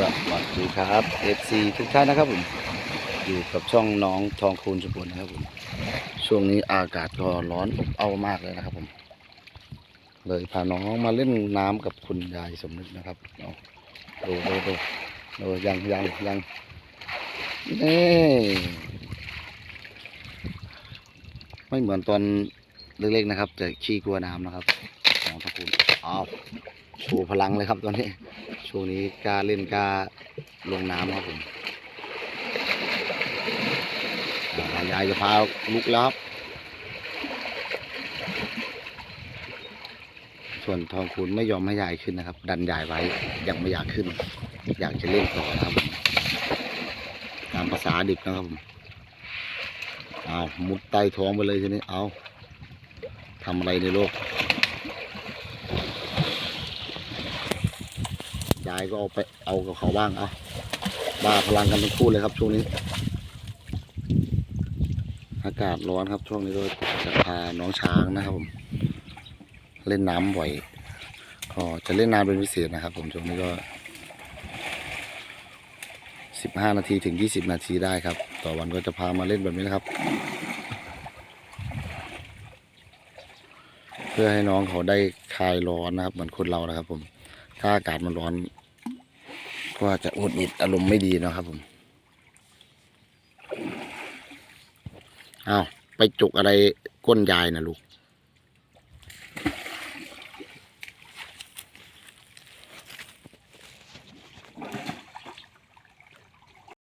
สวัสดีครับ FC ทุกท่านนะครับผม อยู่กับช่องน้องทองคูณสมบูรณ์นะครับผม ช่วงนี้อากาศก็ร้อนอบอ้าวมากเลยนะครับผม เลยพาน้องมาเล่นน้ำกับคุณยายสมนึกนะครับเอาดูดูดูดูยังยังยังนี่ไม่เหมือนตอนเล็กๆนะครับ แต่ขี้กลัวน้ำนะครับน้องทองคูณอ้าวโชว์พลังเลยครับตอนนี้ ช่วงนี้กล้าเล่นกล้าลงน้ำครับผมอ่ายายจะพาลุกแล้วครับ ส่วนทองคูณไม่ยอมให้ยายขึ้นนะครับ ดันยายไว้ยังไม่อยากขึ้น อยากจะเล่นต่อนะครับตามภาษาเด็กนะครับผมเอามุดใต้ท้องไปเลยทีนี้เอาทำอะไรในโลก ยายก็เอาไปเอากับเขาบ้างเอาบ้าพลังกันทั้งคู่เลยครับช่วงนี้ อากาศร้อนครับช่วงนี้ก็จะพาน้องช้างนะครับผมเล่นน้ำบ่อยก็จะเล่นนานเป็นพิเศษนะครับ ผมช่วงนี้ก็สิบห้านาทีถึงยี่สิบนาทีได้ครับ ต่อวันก็จะพามาเล่นแบบนี้นะครับ เพื่อให้น้องเขาได้คลายร้อนนะครับ เหมือนคนเรานะครับ ผม ถ้าอากาศมันร้อน ก็จะอุดอิดอารมณ์ไม่ดีนะครับผมอ้าวไปจุกอะไรก้นยายนะลูก